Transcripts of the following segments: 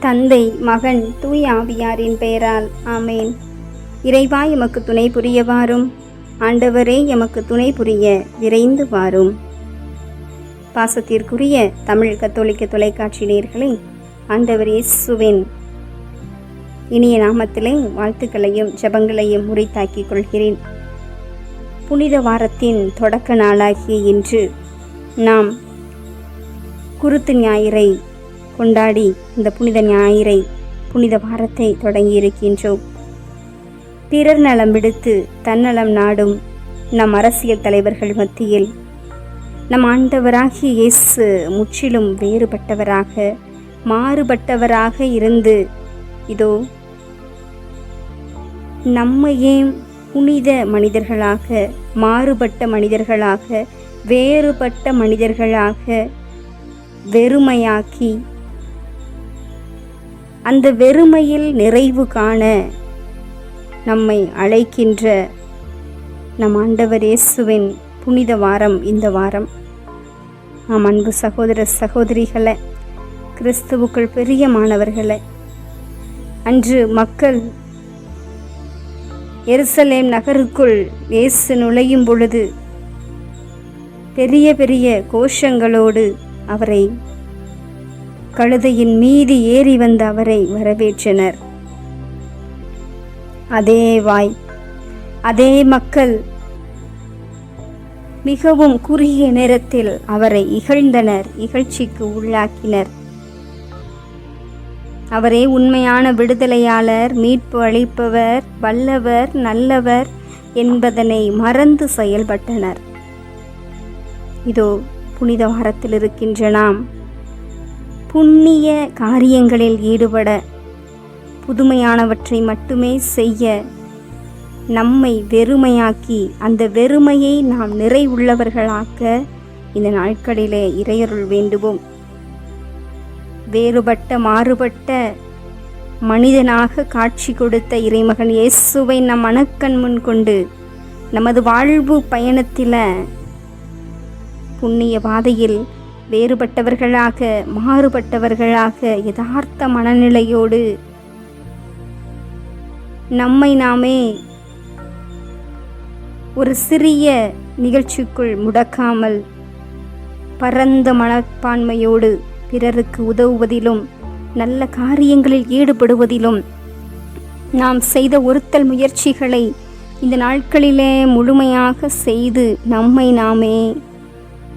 தந்தை மகன் தூய் ஆவியாரின் பெயரால் ஆமேன். இறைவா எமக்கு துணை புரிய வாரும். ஆண்டவரே எமக்கு துணை புரிய விரைந்து வாரும். பாசத்திற்குரிய தமிழ் கத்தோலிக்க தொலைக்காட்சி நேர்களை ஆண்டவர் இயேசுவின் இனிய நாமத்திலே வாழ்த்துக்களையும் ஜெபங்களையும் முறைத்தாக்கிக் கொள்கிறேன். புனித வாரத்தின் தொடக்க நாளாகிய இன்று நாம் குருத்து ஞாயிறை கொண்டாடி இந்த புனித ஞாயிறை புனித வாரத்தை தொடங்கியிருக்கின்றோம். பிறர் நலம் விடுத்து தன்னலம் நாடும் நம் அரசியல் தலைவர்கள் மத்தியில் நம் ஆண்டவராகிய இயேசு முற்றிலும் வேறுபட்டவராக மாறுபட்டவராக இருந்து இதோ நம்மையே புனித மனிதர்களாக மாறுபட்ட மனிதர்களாக வேறுபட்ட மனிதர்களாக வெறுமையாக்கி அந்த வெறுமையில் நிறைவு காண நம்மை அழைக்கின்ற நம் ஆண்டவர் இயேசுவின் புனித வாரம் இந்த வாரம். ஆம் அன்பு சகோதர சகோதரிகளை கிறிஸ்துவுக்குள் பிரியமானவர்களை அன்று மக்கள் எருசலேம் நகருக்குள் இயேசு நுழையும் பொழுது பெரிய பெரிய கோஷங்களோடு அவரை கழுதையின் மீது ஏறி வந்த அவரை வரவேற்றனர். அதே வாய் அதே மக்கள் மிகவும் குறுகிய நேரத்தில் அவரை இகழ்ந்தனர் இகழ்ச்சிக்கு உள்ளாக்கினர். அவரே உண்மையான விடுதலையாளர் மீட்பு அளிப்பவர் வல்லவர் நல்லவர் என்பதனை மறந்து செயல்பட்டனர். இதோ புனித வாரத்தில் இருக்கின்ற நாம். புண்ணிய காரியங்களில் ஈடுபட புதுமையானவற்றை மட்டுமே செய்ய நம்மை வெறுமையாக்கி அந்த வெறுமையை நாம் நிறைவுள்ளவர்களாக்க இந்த நாட்களிலே இறையருள் வேண்டுவோம். வேறுபட்ட மாறுபட்ட மனிதனாக காட்சி கொடுத்த இறைமகன் இயேசுவை நம் மனக்கண் முன் கொண்டு நமது வாழ்வு பயணத்தில் புண்ணிய பாதையில் வேறுபட்டவர்களாக மாறுபட்டவர்களாக யதார்த்த மனநிலையோடு நம்மை நாமே ஒரு சிறிய நிகழ்ச்சிக்குள் முடக்காமல் பரந்த மனப்பான்மையோடு பிறருக்கு உதவுவதிலும் நல்ல காரியங்களில் ஈடுபடுவதிலும் நாம் செய்த ஒருத்தல் முயற்சிகளை இந்த நாட்களிலே முழுமையாக செய்து நம்மை நாமே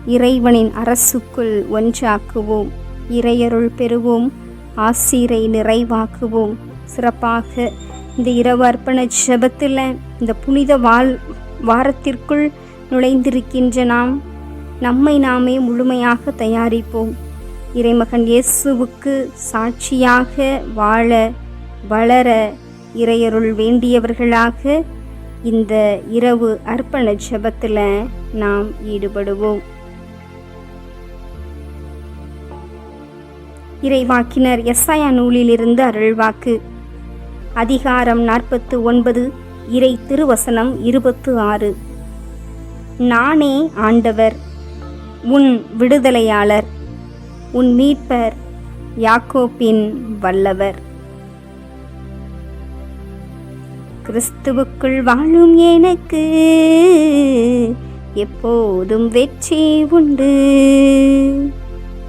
இறைவனின் அரசுக்குள் ஒன்றாக்குவோம். இறையருள் பெறுவோம். ஆசீரை நிறைவாக்குவோம். சிறப்பாக இந்த இரவு அர்ப்பண ஜெபத்தில் இந்த புனித வாழ் வாரத்திற்குள் நுழைந்திருக்கின்ற நாம் நம்மை நாமே முழுமையாக தயாரிப்போம். இறைமகன் இயேசுவுக்கு சாட்சியாக வாழ வளர இறையருள் வேண்டியவர்களாக இந்த இரவு அர்ப்பண ஜெபத்தில் நாம் ஈடுபடுவோம். இறைவாக்கினர் எஸ்ஐயா நூலிலிருந்து அருள்வாக்கு. அதிகாரம் நாற்பத்து ஒன்பது இறை திருவசனம் இருபத்து ஆறு நானே ஆண்டவர் உன் விடுதலையாளர் உன் மீட்பர் யாக்கோப்பின் வல்லவர். கிறிஸ்துவுக்குள் வாழும் எனக்கு எப்போதும் வெற்றி உண்டு.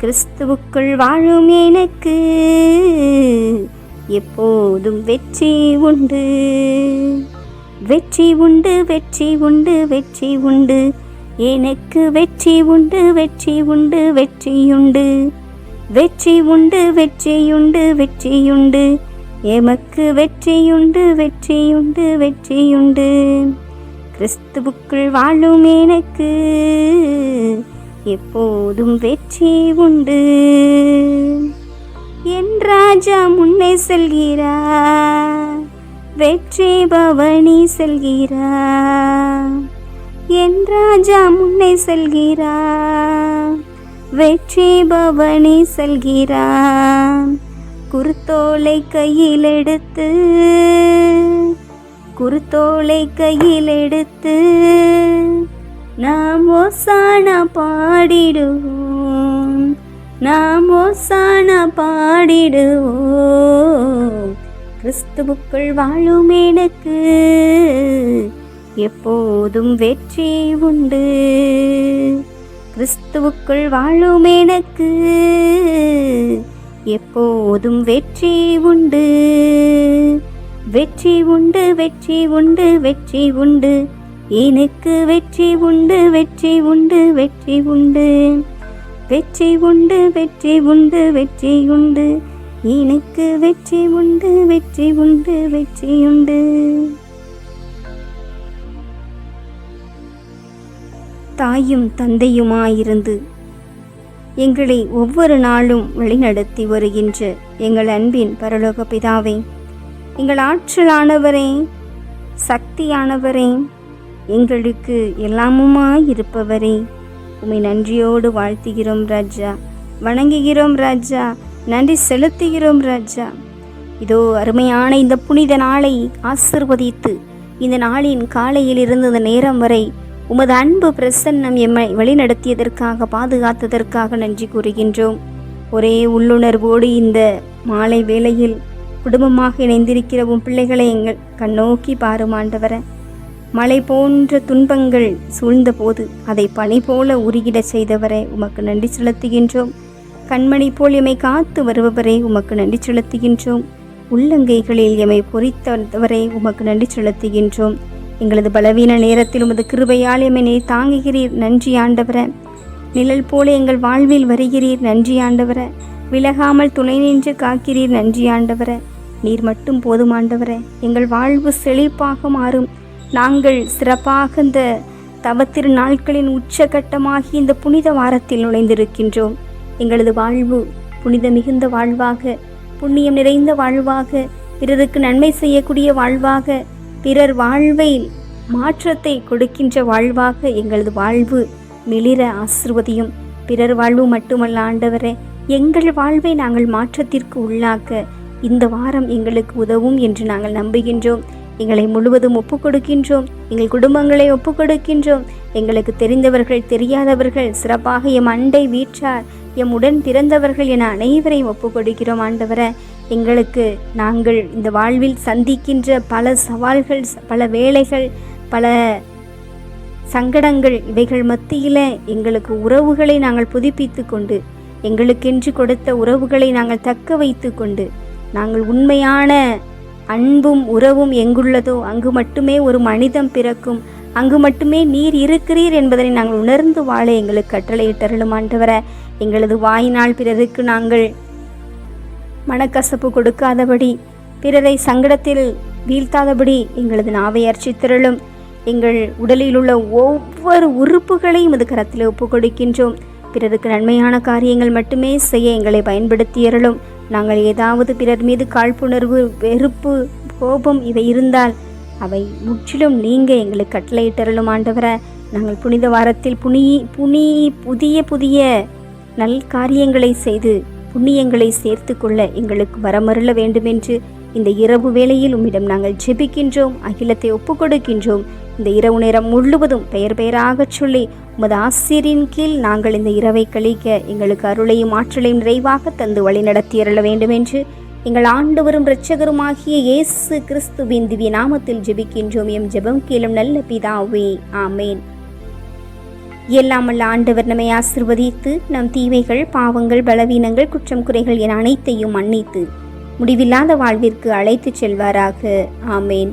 கிறிஸ்துவுக்குள் வாழும் எனக்கு எப்போதும் வெற்றி உண்டு. வெற்றி உண்டு வெற்றி உண்டு வெற்றி உண்டு. எனக்கு வெற்றி உண்டு வெற்றி உண்டு வெற்றியுண்டு வெற்றி உண்டு வெற்றியுண்டு வெற்றியுண்டு எமக்கு வெற்றியுண்டு வெற்றியுண்டு வெற்றியுண்டு கிறிஸ்துவுக்குள் வாழும் எனக்கு எப்போதும் வெற்றி உண்டு. என் ராஜா முன்னே செல்கிறார். வெற்றி பவனி செல்கிறார். என் ராஜா முன்னே செல்கிறார். வெற்றி பவனி செல்கிறார். குருத்தோலை கையில் எடுத்து குருத்தோலை கையில் எடுத்து நாம் ஓசானா பாடிடுவோம். நாம் ஓசானா பாடிடுவோம். கிறிஸ்துவுக்குள் வாழும் எனக்கு எப்போதும் வெற்றி உண்டு. கிறிஸ்துவுக்குள் வாழும் எனக்கு எப்போதும் வெற்றி உண்டு. வெற்றி உண்டு வெற்றி உண்டு வெற்றி உண்டு. எனக்கு வெற்றி உண்டு வெற்றி உண்டு வெற்றி உண்டு. வெற்றி உண்டு வெற்றி உண்டு வெற்றி உண்டு. எனக்கு வெற்றி உண்டு வெற்றி உண்டு வெற்றி உண்டு. தாயும் தந்தையுமாயிருந்து எங்களை ஒவ்வொரு நாளும் வழிநடத்தி வருகின்ற எங்கள் அன்பின் பரலோக பிதாவே எங்கள் ஆற்றலானவரே சக்தியானவரே எங்களுக்கு எல்லாமுமாய் இருப்பவரே. உம்மை நன்றியோடு வாழ்த்துகிறோம் ராஜா. வணங்குகிறோம் ராஜா. நன்றி செலுத்துகிறோம் ராஜா. இதோ அருமையான இந்த புனித நாளை ஆசிர்வதித்து இந்த நாளின் காலையில் இருந்த இந்த நேரம் வரை உமது அன்பு பிரசன்னம் எம்மை வழிநடத்தியதற்காக பாதுகாத்ததற்காக நன்றி கூறுகின்றோம். ஒரே உள்ளுணர்வோடு இந்த மாலை வேளையில் குடும்பமாக இணைந்திருக்கிற உன் பிள்ளைகளை எங்கள் கண்ணோக்கி பாரும் மலை போன்ற துன்பங்கள் சூழ்ந்தபோது அதை பனி போல உருகிடச் செய்தவரை உமக்கு நன்றி செலுத்துகின்றோம். கண்மணி போல் எமை காத்து வருபவரை உமக்கு நன்றி செலுத்துகின்றோம். உள்ளங்கைகளில் எமை பொறித்தவரை உமக்கு நன்றி செலுத்துகின்றோம். எங்களது பலவீன நேரத்தில் உமது கிருபையால் எமை தாங்குகிறீர் நன்றி ஆண்டவர. நிழல் போல எங்கள் வாழ்வில் வருகிறீர் நன்றி ஆண்டவர. விலகாமல் துணை நின்று காக்கிறீர் நன்றி ஆண்டவர. நீர் மட்டும் போதுமாண்டவர எங்கள் வாழ்வு செழிப்பாக மாறும். நாங்கள் சிறப்பாக இந்த தவத்திரு நாட்களின் உச்சகட்டமாகி இந்த புனித வாரத்தில் நுழைந்திருக்கின்றோம். எங்களது வாழ்வு புனித மிகுந்த வாழ்வாக புண்ணியம் நிறைந்த வாழ்வாக பிறருக்கு நன்மை செய்யக்கூடிய வாழ்வாக பிறர் வாழ்வை மாற்றத்தை கொடுக்கின்ற வாழ்வாக எங்களது வாழ்வு மிளிர ஆசிர்வதியும். பிறர் வாழ்வு மட்டுமல்ல ஆண்டவரே எங்கள் வாழ்வை நாங்கள் மாற்றத்திற்கு உள்ளாக்க இந்த வாரம் எங்களுக்கு உதவும் என்று நாங்கள் நம்புகின்றோம். எங்களை முழுவதும் ஒப்புக் கொடுக்கின்றோம் எங்கள் குடும்பங்களை ஒப்புக் கொடுக்கின்றோம் எங்களுக்கு தெரிந்தவர்கள் தெரியாதவர்கள் சிறப்பாக எம் அண்டை வீற்றார் எம் உடன் பிறந்தவர்கள் என அனைவரையும் ஒப்புக் கொடுக்கிறோம் ஆண்டவர. எங்களுக்கு நாங்கள் இந்த வாழ்வில் சந்திக்கின்ற பல சவால்கள் பல வேலைகள் பல சங்கடங்கள் இவைகள் மத்தியில் எங்களுக்கு உறவுகளை நாங்கள் புதுப்பித்து கொண்டு எங்களுக்கென்று கொடுத்த உறவுகளை நாங்கள் தக்க வைத்து கொண்டு நாங்கள் உண்மையான அன்பும் உறவும் எங்குள்ளதோ அங்கு மட்டுமே ஒரு மனிதம் பிறக்கும். அங்கு மட்டுமே நீர் இருக்கிறீர் என்பதனை நாங்கள் உணர்ந்து வாழ எங்களுக்கு கட்டளையிட்டருளும் ஆண்டவர. எங்களது வாயினால் பிறருக்கு நாங்கள் மனக்கசப்பு கொடுக்காதபடி பிறரை சங்கடத்தில் வீழ்த்தாதபடி எங்களது நாவை அர்ச்சித்திரளும் எங்கள் உடலில் உள்ள ஒவ்வொரு உறுப்புகளையும் இது கரத்தில் ஒப்புக் கொடுக்கின்றோம். பிறருக்கு நன்மையான காரியங்கள் மட்டுமே செய்ய எங்களை பயன்படுத்தியறலும் நாங்கள் ஏதாவது பிறர் மீது காழ்ப்புணர்வு வெறுப்பு கோபம் இவை இருந்தால் அவை முற்றிலும் நீங்க எங்களுக்கு கட்டளையிட்டருளும் ஆண்டவர. நாங்கள் புனித வாரத்தில் புனி புனி புதிய புதிய நல் காரியங்களை செய்து புண்ணியங்களை சேர்த்து கொள்ள எங்களுக்கு வரமருள வேண்டுமென்று இந்த இரவு வேளையில் உம்மிடம் நாங்கள் ஜெபிக்கின்றோம் அகிலத்தை ஒப்புக்கொடுக்கின்றோம். இந்த இரவு நேரம் முழுவதும் பெயர் பெயராகச் சொல்லி உமது ஆசிரியின் கீழ் நாங்கள் இந்த இரவை கழிக்க எங்களுக்கு அருளையும் ஆற்றலையும் நிறைவாக தந்து வழி நடத்தியருள வேண்டுமென்று எங்கள் ஆண்டவரும் இரட்சகருமாகிய இயேசு கிறிஸ்துவின் திவ்ய நாமத்தில் ஜெபிக்கின்றோம். எம் ஜெபம் கேளும் நல்ல பிதாவே. ஆமேன். எல்லாமல்ல ஆண்டவர் நம்மை ஆசிர்வதித்து நம் தீமைகள் பாவங்கள் பலவீனங்கள் குற்றம் குறைகள் என அனைத்தையும் மன்னித்து முடிவில்லாத வாழ்விற்கு அழைத்துச் செல்வாராக. ஆமேன்.